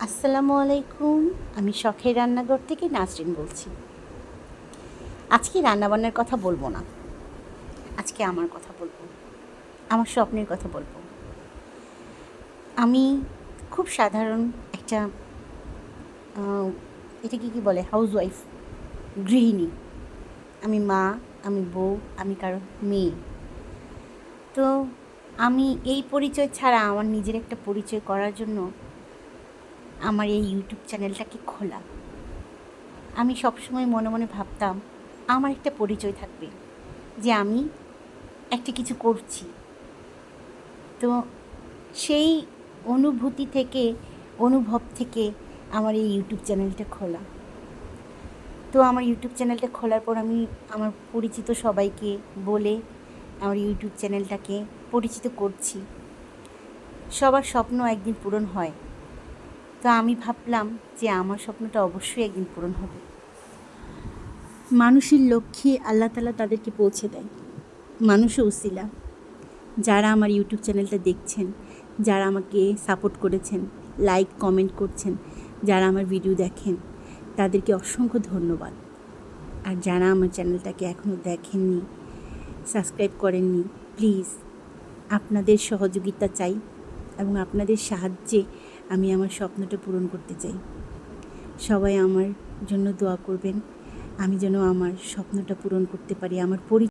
আসসালামু আলাইকুম আমি শখের রান্নাঘর থেকে নাসরিন বলছি। আজকে রান্নাবান্নার কথা বলব না। আজকে আমার কথা বলব। আমার স্বপ্নের কথা বলব। আমি খুব সাধারণ একটা আহ, এটাকে কী বলে? হাউস ওয়াইফ গৃহিণী। আমি মা আমি বউ আমি কারও মেয়ে। তো আমি এই পরিচয় ছাড়া আমার নিজের একটা পরিচয় করার জন্য আমার এই ইউটিউব চ্যানেলটাকে খোলা। আমি সবসময় মনে মনে ভাবতাম, আমার একটা পরিচয় থাকবে যে আমি একটা কিছু করছি। তো সেই অনুভূতি থেকে, অনুভব থেকে আমার এই ইউটিউব চ্যানেলটা খোলা। তো আমার ইউটিউব চ্যানেলটা খোলার পর আমি আমার পরিচিত সবাইকে বলে আমার ইউটিউব চ্যানেলটাকে পরিচিত করছি। সবার স্বপ্ন একদিন পূরণ হয়। তো আমি ভাবলাম যে আমার স্বপ্নটা অবশ্যই একদিন পূরণ হবে। মানুষের লক্ষ্যে আল্লাহ তালা তাদেরকে পৌঁছে দেয়। মানুষও উসিলা। যারা আমার ইউটিউব চ্যানেলটা দেখছেন, যারা আমাকে সাপোর্ট করেছেন, লাইক, কমেন্ট করছেন, যারা আমার ভিডিও দেখেন, তাদেরকে অসংখ্য ধন্যবাদ। আর যারা আমার চ্যানেলটাকে এখনও দেখেননি, সাবস্ক্রাইব করেননি, প্লিজ আপনাদের সহযোগিতা চাই এবং আপনাদের সাহায্যে আমি আমার স্বপ্নটা পূরণ করতে চাই। সবাই আমার জন্য দোয়া করবেন। আমি যেন আমার স্বপ্নটা পূরণ করতে পারি, আমার পরি